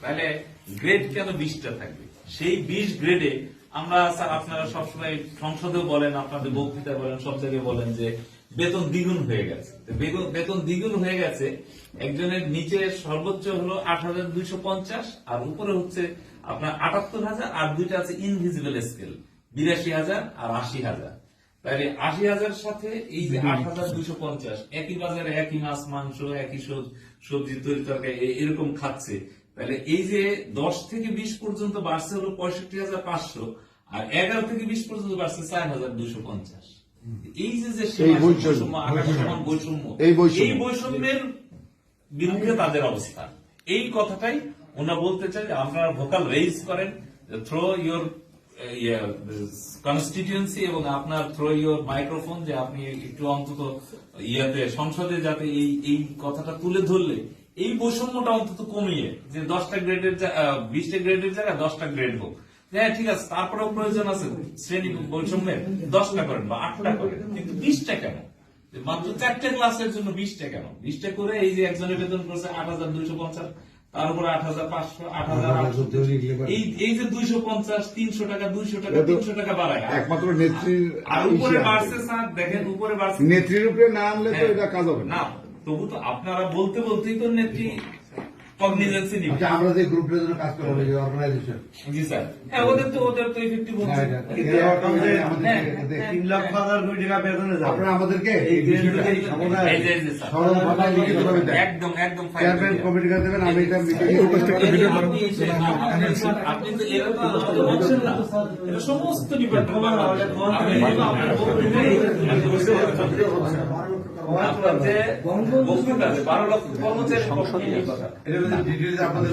তাহলে গ্রেড কেন বিশটা থাকবে? সেই বিশ গ্রেডে আমরা, স্যার, আপনারা সবসময় সংসদেও বলেন, আপনাদের বক্তৃতা বলেন, সব জায়গায় বলেন যে বেতন দ্বিগুণ হয়ে গেছে। বেতন দ্বিগুণ হয়ে গেছে, একজনের নিচে সর্বোচ্চ হলো আট হাজার দুইশো পঞ্চাশ, আর উপরে হচ্ছে আপনার আটাত্তর হাজার, আর দুইটা আছে ইনভিজিবল স্কেল বিরাশি হাজার আর আশি হাজার। তাহলে আশি হাজার সাথে এই যে আট হাজার দুইশো পঞ্চাশ, একই বাজারে একই মাছ, মাংস, একই সবজি, তৈরি তরকারি এরকম খাচ্ছে। তাহলে এই যে দশ থেকে বিশ পর্যন্ত বাড়ছে হলো পঁয়ষট্টি হাজার পাঁচশো আর এগারো থেকে বিশ পর্যন্ত বাড়ছে চার হাজার দুইশো পঞ্চাশ এই যে যে বৈষম্য। বৈষম্য, আকাশ সমান বৈষম্য এই বৈষম্যের বিরুদ্ধে তাদের অবস্থা এই কথাটাই ওনা বলতে চাই আপনারা ভোকাল রেইজ করেন থ্রো ইয়োর কনস্টিটিউয়েন্সি এবং আপনার থ্রো ইয়োর মাইক্রোফোন যে আপনি একটু অন্তত ইয়াতে সংসদে যাতে এই এই কথাটা তুলে ধরলে এই বৈষম্যটা অন্তত কমিয়ে যে দশটা গ্রেডের বিশটা গ্রেডের জায়গায় দশটা গ্রেড হোক। হ্যাঁ ঠিক আছে তারপরেও প্রয়োজন আছে শ্রেণি বৈষম্যের দশটা করেন বা আটটা করেন কিন্তু বিশটা কেন? মাত্র চারটে ক্লাসের জন্য বিশটা কেন? বিশটা করে এই যে একজনের বেতন করছে আট হাজার দুইশো পঞ্চাশ তার উপরে আট হাজার পাঁচশো আট হাজার এই এই যে দুইশো পঞ্চাশ তিনশো টাকা দুইশো টাকা তিনশো টাকা বাড়ায়। একমাত্র নেত্রীর আর উপরে বাড়ছে স্যার দেখেন উপরে বাড়ছে। নেত্রীর উপরে না আনলে তো হ্যাঁ। এটা কাজ হবে না। না তবু তো আপনারা বলতে বলতেই তো নেত্রী কগনিজেন্সি নিবে। আমরা যে গ্রুপের জন্য কাজ করা হবে অর্গানাইজেশন জি স্যার। হ্যাঁ ওদের তো ওদের তো ইফেক্টিভ হচ্ছে। কিন্তু এরা এখন যে- আমাদের- আমাদের- তিন লক্ষ হাজার কোটি টাকা বেতনে যাবে। আপনারা আমাদেরকে এই এই বিষয়টা গ্রেড অনুযায়ী এই যে- এই যে স্যার। সরল ভাষায় লিখিতভাবে দেন। একদম একদম চেয়ারম্যান idea। কমিটির দেবেন আমি এটা মিটিং আপনি যে- আপনি- আপনি তো এরা তো না। সমস্ত ডিপার্টমেন্ট আপনার যে বক্তৃতা আছে, বারো লক্ষ কর্মচারী ডিটেইলস আপনাদের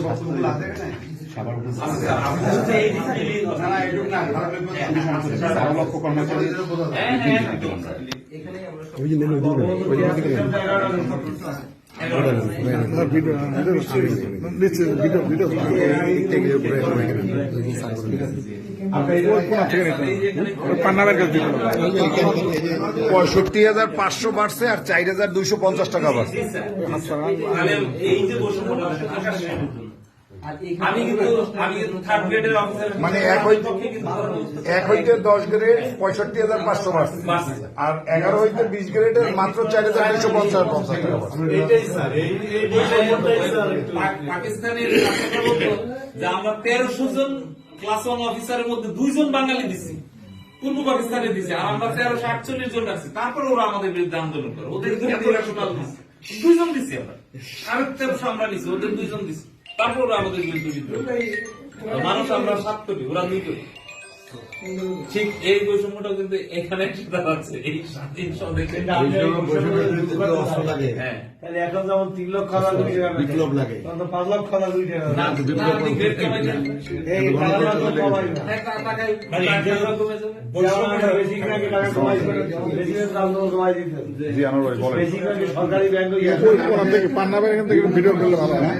পঁয়ষট্টি হাজার পাঁচশো বাড়ছে আর চার হাজার দুইশো পঞ্চাশ টাকা বাড়ছে। মানে এক হই- এক হইতে দশ গ্রেড পঁয়ষট্টি হাজার পাঁচশো বাড়ছে। আর এগারো হইতে বিশ গ্রেডের মাত্র চার হাজার দুইশো পঞ্চাশ পঞ্চাশ টাকা পাকিস্তানের যে আমরা তেরোশো জন ক্লাস ওয়ান অফিসারের মধ্যে দুইজন বাঙালি দিছি। পূর্ব পাকিস্তানে দিছে। আর আমরা তেরোশো আটচল্লিশ জন আছি। তারপরে ওরা আমাদের বিরুদ্ধে আন্দোলন করে। ওদের দিছে। দুইজন দিছি আমরা। সাড়ে তেরোশো আমরা নিছি ওদের দুইজন দিছি। তারপর ওরা আমাদের বিরুদ্ধে বিদ্রোহ মানুষ আমরা সাত কোটি ওরা দুই কোটি। ঠিক এই বৈষম্যটা কিন্তু এখানে দাঁড়াচ্ছে এই লাগে। হ্যাঁ। তাহলে এখন যেমন তিন লক্ষ বিপ্লব লাগে। পাঁচ লক্ষ সরকারি ব্যাংক এখান থেকে ভিডিও করলে ভালো হয়